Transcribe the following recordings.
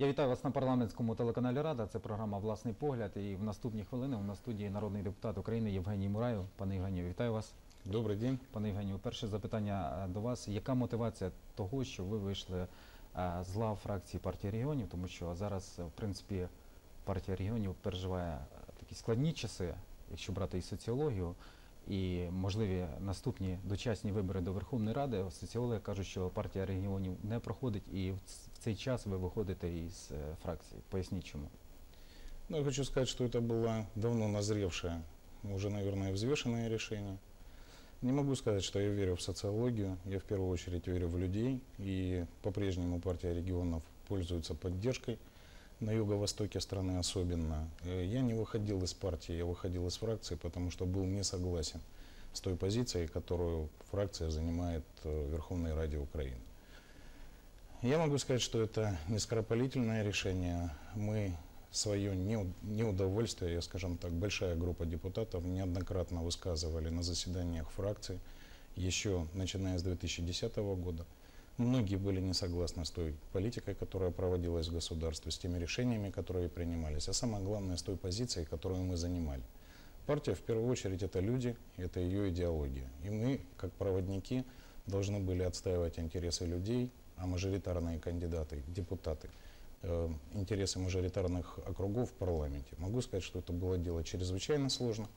Я вітаю вас на парламентському телеканалі Рада. Це програма Власний погляд. І в наступні хвилини у нас в студії народний депутат України Євгеній Мураєв. Пане Євгенію, вітаю вас. Добрый день. Пане Євгенію, перше запитання е, до вас. Яка мотивація того, що ви вийшли е, з лав фракції партії регіонів? Тому що зараз, е, в принципі, партія регіонів переживає такі складні часи, якщо брати і соціологію, і можливі наступні дочасні вибори до Верховної Ради. Соціологи кажуть, що партія регіонів не проходить, і в ц- в цей час ви виходите із е, фракції. Поясніть чому. Ну, я хочу сказать, что это было давно назревшее, уже, наверное, взвешенное решение. Не могу сказать, что я верю в социологию. Я в первую очередь верю в людей. И по-прежнему партия регионов пользуется поддержкой на юго-востоке страны особенно. Э, Я не выходил из партии, я выходил из фракции, потому что был не согласен с той позицией, которую фракция занимает э, в Верховной Раде Украины. Я могу сказать, что это не скоропалительное решение. Мы свое неу- неудовольствие, я скажем так, большая группа депутатов неоднократно высказывали на заседаниях фракции, еще начиная с 2010 года. Многие были не согласны с той политикой, которая проводилась в государстве, с теми решениями, которые принимались, а самое главное, с той позицией, которую мы занимали. Партия, в первую очередь, это люди, это ее идеология. И мы, как проводники, должны были отстаивать интересы людей, а мажоритарные кандидаты, депутаты, э, интересы мажоритарных округов в парламенте. Могу сказать, что это было дело чрезвычайно сложно,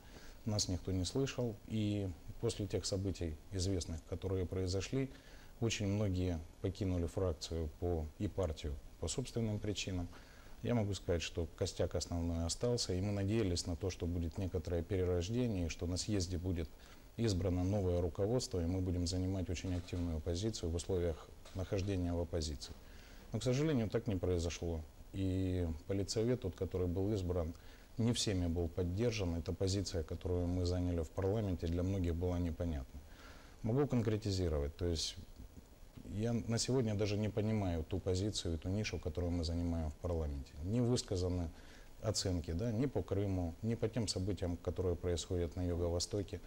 нас никто не слышал, и после тех событий известных, которые произошли, очень многие покинули фракцию по, и партию по собственным причинам. Я могу сказать, что костяк основной остался, и мы надеялись на то, что будет некоторое перерождение, и что на съезде будет избрано новое руководство, и мы будем занимать очень активную позицию в условиях нахождения в оппозиции. Но, к сожалению, так не произошло. И политсовет, тот, который был избран, не всеми был поддержан. Эта позиция, которую мы заняли в парламенте, для многих была непонятна. Могу конкретизировать. То есть я на сегодня даже не понимаю ту позицию, ту нишу, которую мы занимаем в парламенте. Не высказаны оценки да, ни по Крыму, ни по тем событиям, которые происходят на Юго-Востоке.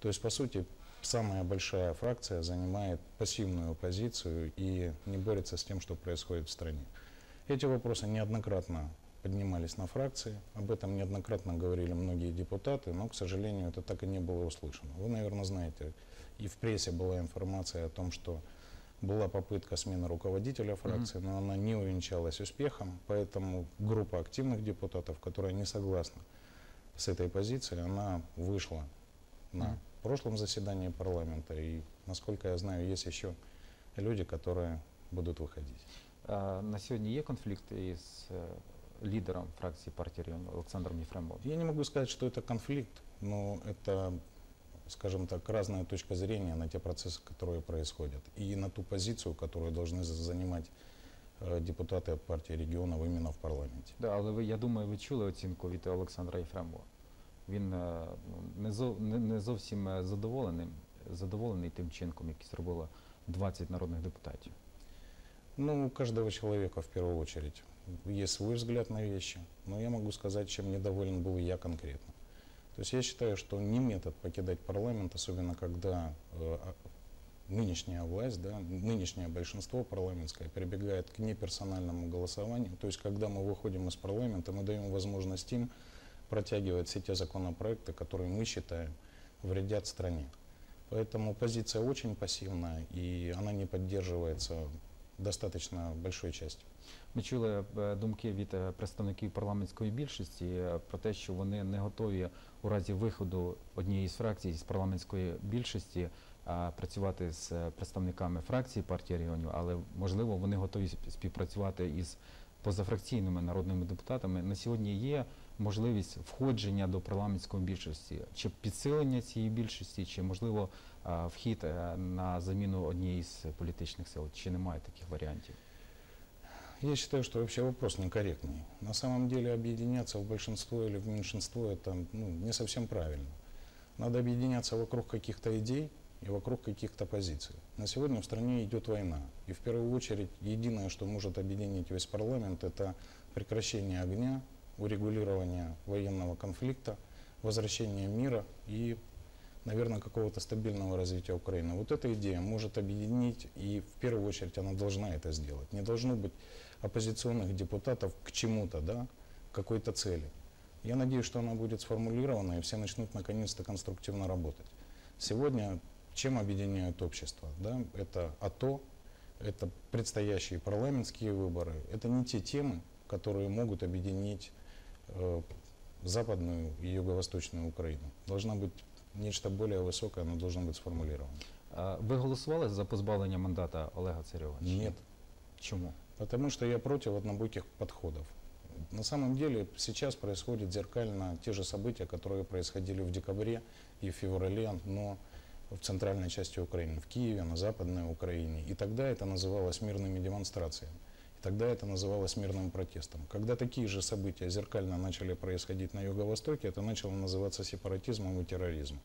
То есть, по сути, самая большая фракция занимает пассивную позицию и не борется с тем, что происходит в стране. Эти вопросы неоднократно поднимались на фракции, об этом неоднократно говорили многие депутаты, но, к сожалению, это так и не было услышано. Вы, наверное, знаете, и в прессе была информация о том, что была попытка смены руководителя фракции, но она не увенчалась успехом, поэтому группа активных депутатов, которая не согласна с этой позицией, она вышла на Мгм. прошлом заседании парламента. И, насколько я знаю, есть еще люди, которые будут выходить. Е, На сьогодні є конфлікт із е, лідером фракції партії регіонів Олександром Єфремовим? Я не могу сказать, что это конфликт, но это, скажем так, разная точка зрения на те процессы, которые происходят, и на ту позицию, которую должны за- занимать э, депутаты от партии регионов именно в парламенте. Да, але ви, я думаю, ви чули оцінку від Олександра Єфремова. Він е, ну, не, зов, не, не зовсім е, задоволений, задоволений тим чинком, який зробило 20 народних депутатів. Ну, у каждого человека в первую очередь есть свой взгляд на вещи, но я могу сказать, чем недоволен был я конкретно. То есть я считаю, что не метод покидать парламент, особенно когда э, а- нынешняя власть, да, нынешнее большинство парламентское прибегает к неперсональному голосованию. То есть когда мы выходим из парламента, мы даем возможность им протягивать все те законопроекты, которые мы считаем вредят стране. Поэтому позиция очень пассивная, и она не поддерживается достаточно большой частью. Ми чули е, думки від е, представників парламентської більшості е, про те, що вони не готові у разі виходу однієї з фракцій з парламентської більшості працювати з представниками фракції партії регіонів, але можливо вони готові співпрацювати із позафракційними народними депутатами. На сьогодні є можливість входження до парламентської більшості, чи підсилення цієї більшості, чи можливо а, вхід е, на заміну однієї з політичних сил, чи немає таких варіантів? Я считаю, что вообще вопрос некорректный. На самом деле объединяться в большинство или в меньшинство это ну, не совсем правильно. Надо объединяться вокруг каких-то идей и вокруг каких-то позиций. На сегодня в стране идет война. И в первую очередь единое, что может объединить весь парламент, это прекращение огня, урегулирование военного конфликта, возвращение мира и наверное, какого-то стабильного развития Украины. Вот эта идея может объединить, и в первую очередь она должна это сделать. Не должно быть оппозиционных депутатов к чему-то, да, к какой-то цели. Я надеюсь, что она будет сформулирована, и все начнут наконец-то конструктивно работать. Сегодня чем объединяют общество? Да? Это АТО, это предстоящие парламентские выборы. Это не те темы, которые могут объединить западную и юго-восточную Украину. Должна быть нечто более высокое, оно должно быть сформулировано. А Ви голосували за позбавлення мандата Олега ні? Нет. Чому? Потому что я против однобоких подходов. На самом деле сейчас происходят зеркально те же события, которые происходили в декабре и в феврале, но в центральной части Украины, в Киеве, на западной Украине. И тогда это называлось мирными демонстрациями. Тогда это называлось мирным протестом. Когда такие же события зеркально начали происходить на Юго-Востоке, это начало называться сепаратизмом и терроризмом.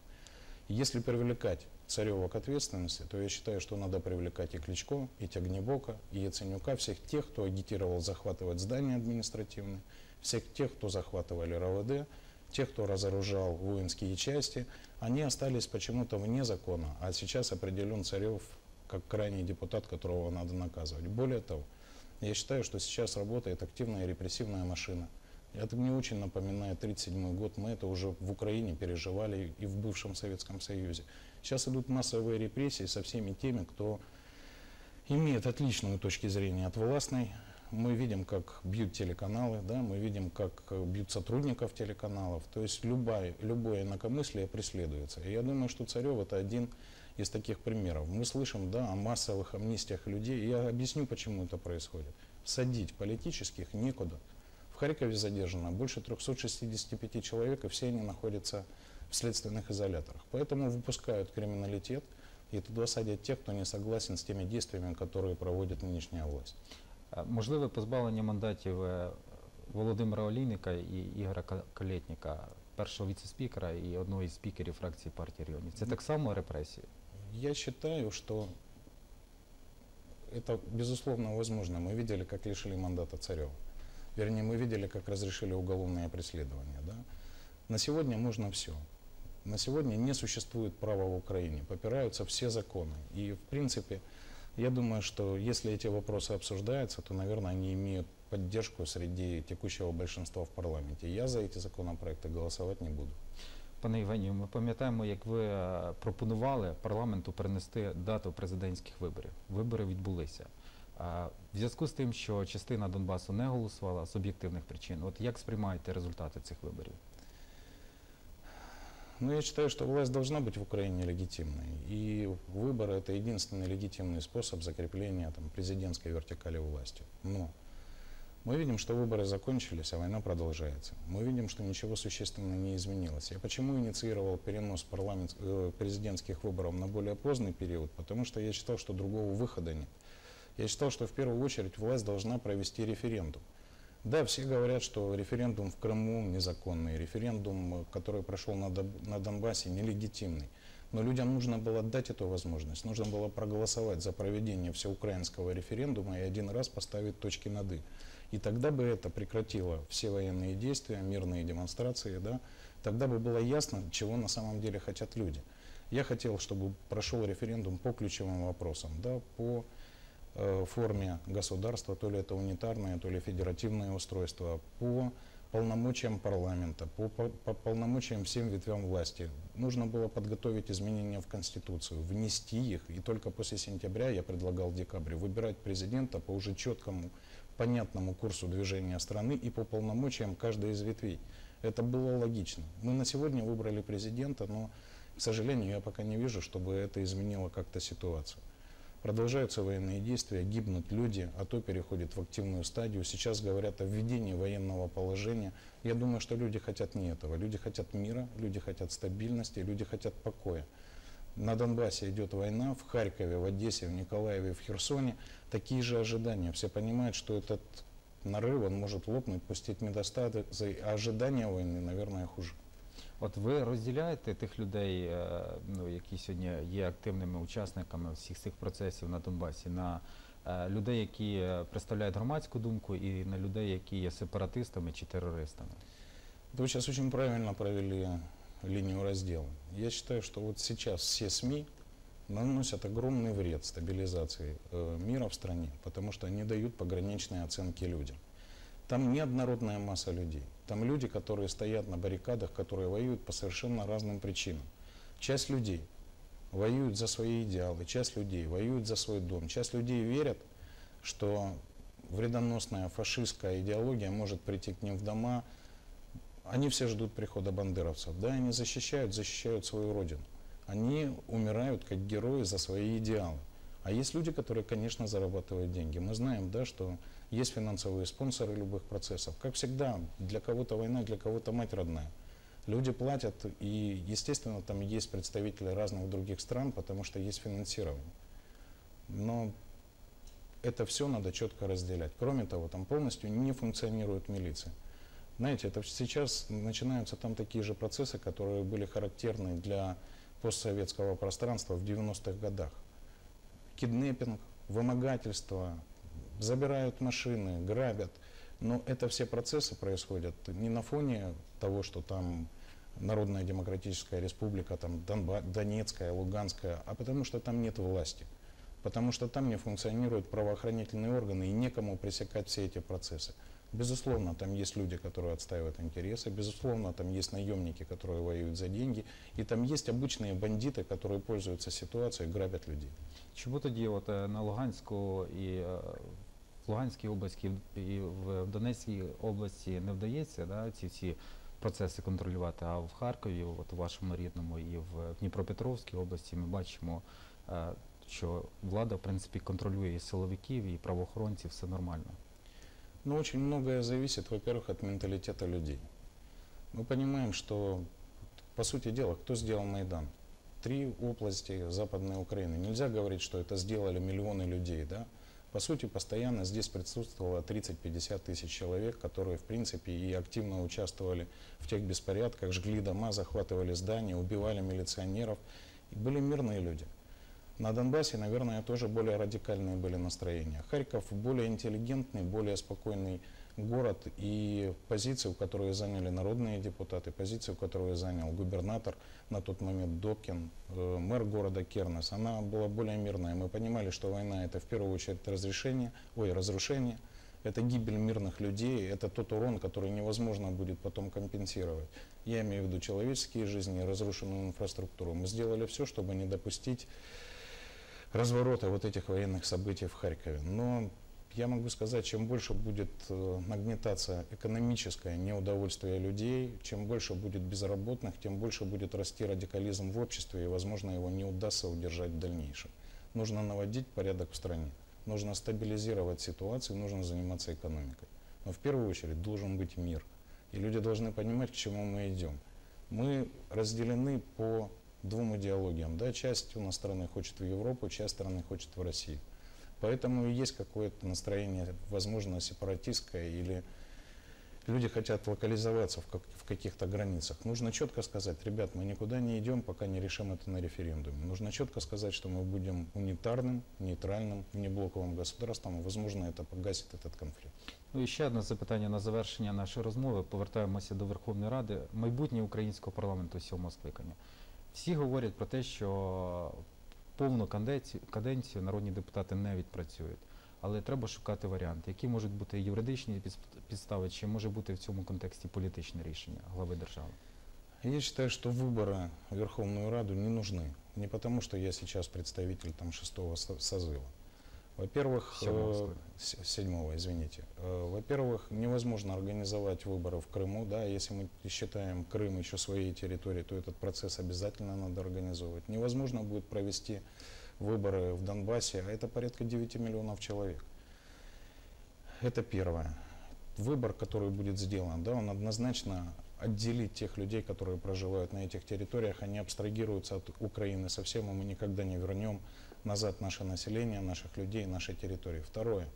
Если привлекать Царева к ответственности, то я считаю, что надо привлекать и Кличко, и Тягнебока, и Яценюка, всех тех, кто агитировал захватывать здания административные, всех тех, кто захватывали РОВД, тех, кто разоружал воинские части, они остались почему-то вне закона, а сейчас определен Царев как крайний депутат, которого надо наказывать. Более того, я считаю, что сейчас работает активная репрессивная машина. Это мне очень напоминает 1937 год. Мы это уже в Украине переживали и в бывшем Советском Союзе. Сейчас идут массовые репрессии со всеми теми, кто имеет отличную точку зрения от властной. Мы видим, как бьют телеканалы, да, мы видим, как э, бьют сотрудников телеканалов. То есть любое, любое инакомыслие преследуется. И я думаю, что Царев это один из таких примеров. Мы слышим да, о массовых амнистиях людей. И я объясню, почему это происходит. Садить политических некуда. В Харькове задержано больше 365 человек, и все они находятся в следственных изоляторах. Поэтому выпускают криминалитет, и туда садят тех, кто не согласен с теми действиями, которые проводит нынешняя власть. А, Можливе позбавлення мандатів е, Володимира Олійника і Ігоря Ка- Калєтніка, першого віце-спікера і одного із спікерів фракції партії регіонів. Це так само репресії? Я считаю, что это безусловно возможно. Мы видели, как лишили мандата Царева. Вернее, мы видели, как разрешили уголовное преследование. Да? На сегодня можно все. На сегодня не существует права в Украине. Попираются все законы. И, в принципе, я думаю, что если эти вопросы обсуждаются, то, наверное, они имеют поддержку среди текущего большинства в парламенте. Я за эти законопроекты голосовать не буду. Пане Євгенію, ми пам'ятаємо, як ви е, пропонували парламенту перенести дату президентських виборів. Вибори відбулися. А В зв'язку з тим, що частина Донбасу не голосувала з об'єктивних причин, от як сприймаєте результати цих виборів? Ну, я считаю, что власть должна быть в Украине легитимной. И выборы – это единственный легитимный способ закрепления там, президентской вертикали власти. Но мы видим, что выборы закончились, а война продолжается. Мы видим, что ничего существенно не изменилось. Я почему инициировал перенос парламент, э, президентских выборов на более поздний период? Потому что я считал, что другого выхода нет. Я считал, что в первую очередь власть должна провести референдум. Да, все говорят, что референдум в Крыму незаконный, референдум, э, который прошел на, Донбассе, нелегитимный. Но людям нужно было дать эту возможность, нужно было проголосовать за проведение всеукраинского референдума и один раз поставить точки над «и». И тогда бы это прекратило все военные действия, мирные демонстрации, да? тогда бы было ясно, чего на самом деле хотят люди. Я хотел, чтобы прошел референдум по ключевым вопросам, да, по форме государства, то ли это унитарное, то ли федеративное устройство, по полномочиям парламента, по, по- по полномочиям всем ветвям власти. Нужно было подготовить изменения в Конституцию, внести их, и только после сентября, я предлагал в декабре, выбирать президента по уже четкому, понятному курсу движения страны и по полномочиям каждой из ветвей. Это было логично. Мы на сегодня выбрали президента, но, к сожалению, я пока не вижу, чтобы это изменило как-то ситуацию. Продолжаются военные действия, гибнут люди, а то переходит в активную стадию. Сейчас говорят о введении военного положения. Я думаю, что люди хотят не этого. Люди хотят мира, люди хотят стабильности, люди хотят покоя. На Донбассе идет война, в Харькове, в Одессе, в Николаеве, в Херсоне такие же ожидания. Все понимают, что этот нарыв, он может лопнуть, пустить медостаты, а ожидания войны, наверное, хуже. От ви розділяєте тих людей, е, ну, які сьогодні є активними учасниками всіх цих процесів на Донбасі, на е, людей, які е, представляють громадську думку, і на людей, які є сепаратистами чи терористами? Это Вы сейчас очень правильно провели линию раздела. Я считаю, что вот сейчас все СМИ наносят огромный вред стабилизации э, мира в стране, потому что они дают пограничные оценки людям. Там неоднородная масса людей. Там люди, которые стоят на баррикадах, которые воюют по совершенно разным причинам. Часть людей воюют за свои идеалы, часть людей воюют за свой дом, часть людей верят, что вредоносная фашистская идеология может прийти к ним в дома. Они все ждут прихода бандеровцев. Да, они защищают, защищают свою родину. Они умирают как герои за свои идеалы. А есть люди, которые, конечно, зарабатывают деньги. Мы знаем, да, что есть финансовые спонсоры любых процессов. Как всегда, для кого-то война, для кого-то мать родная. Люди платят, и, естественно, там есть представители разных других стран, потому что есть финансирование. Но это все надо четко разделять. Кроме того, там полностью не функционирует милиция. Знаете, это сейчас начинаются там такие же процессы, которые были характерны для постсоветского пространства в 90-х годах. Киднеппинг, вымогательство, забирают машины, грабят. Но это все процессы происходят не на фоне того, что там Народная Демократическая Республика, там Донба, Донецкая, Луганская, а потому что там нет власти. Потому что там не функционируют правоохранительные органы и некому пресекать все эти процессы. Безусловно, там есть люди, которые отстаивают интересы, безусловно, там есть наемники, которые воюют за деньги, и там есть обычные бандиты, которые пользуются ситуацией, грабят людей. Чому тоді от е, на Луганську і е, в Луганській області і в Донецькій області не вдається да, ці всі процеси контролювати, а в Харкові, от у вашому рідному, і в Дніпропетровській області ми бачимо, е, що влада в принципі контролює і силовиків, і правоохоронців, все нормально. Но очень многое зависит, во-первых, от менталитета людей. Мы понимаем, что, по сути дела, кто сделал Майдан? Три области Западной Украины. Нельзя говорить, что это сделали миллионы людей, да? По сути, постоянно здесь присутствовало 30-50 тысяч человек, которые, в принципе, и активно участвовали в тех беспорядках, жгли дома, захватывали здания, убивали милиционеров. И были мирные люди. На Донбассе, наверное, тоже более радикальные были настроения. Харьков более интеллигентный, более спокойный город и позицию, которую заняли народные депутаты, позицию, которую занял губернатор на тот момент Добкин, э, мэр города Кернес, она была более мирная. Мы понимали, что война это в первую очередь разрешение, ой, разрушение, это гибель мирных людей, это тот урон, который невозможно будет потом компенсировать. Я имею в виду человеческие жизни разрушенную инфраструктуру. Мы сделали все, чтобы не допустить разворота вот этих военных событий в Харькове. Но я могу сказать, чем больше будет э, нагнетаться экономическое неудовольствие людей, чем больше будет безработных, тем больше будет расти радикализм в обществе, и, возможно, его не удастся удержать в дальнейшем. Нужно наводить порядок в стране, нужно стабилизировать ситуацию, нужно заниматься экономикой. Но в первую очередь должен быть мир. И люди должны понимать, к чему мы идем. Мы разделены по двум идеологиям. Да? Часть у нас страны хочет в Европу, часть страны хочет в Россию. Поэтому и есть какое-то настроение, возможно, сепаратистское, или люди хотят локализоваться в, как, в каких-то границах. Нужно четко сказать, ребят, мы никуда не идем, пока не решим это на референдуме. Нужно четко сказать, что мы будем унитарным, нейтральным, внеблоковым государством, и, возможно, это погасит этот конфликт. Ну і ще одне запитання на завершення нашої розмови. Повертаємося до Верховної Ради. Майбутнє українського парламенту сьомого скликання. Всі говорять про те, що повну каденцію, каденцію народні депутати не відпрацюють. Але треба шукати варіанти, які можуть бути юридичні підс- підстави, чи може бути в цьому контексті політичне рішення глави держави. Я считаю, что выборы в Верховную Раду не нужны. Не потому, что я сейчас представитель там, шестого со- созыва. Во-первых, Седьмого э, седьмого, извините. Э, Во-первых, невозможно организовать выборы в Крыму. Да, если мы считаем Крым еще своей территорией, то этот процесс обязательно надо организовывать. Невозможно будет провести выборы в Донбассе, а это порядка 9 миллионов человек. Это первое. Выбор, который будет сделан, да, он однозначно отделит тех людей, которые проживают на этих территориях, они абстрагируются от Украины совсем, и мы никогда не вернем назад наше население, наших людей, наши территории. Второе.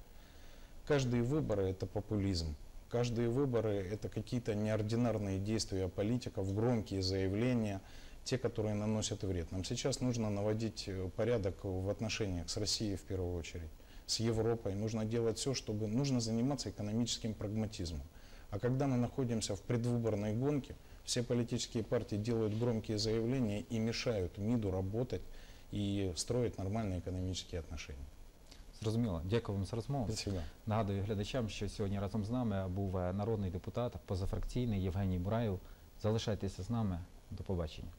Каждые выборы – это популизм. Каждые выборы – это какие-то неординарные действия политиков, громкие заявления, те, которые наносят вред. Нам сейчас нужно наводить э, порядок в отношениях с Россией в первую очередь, с Европой. Нужно делать все, чтобы... Нужно заниматься экономическим прагматизмом. А когда мы находимся в предвыборной гонке, все политические партии делают громкие заявления и мешают МИДу работать и строить нормальні економічні отношения. Зрозуміло. Дякую вам за розмову. Спасибо. Нагадую глядачам, що сьогодні разом з нами був е, народний депутат позафракційний Євгеній Бураєв. Залишайтеся з нами. До побачення.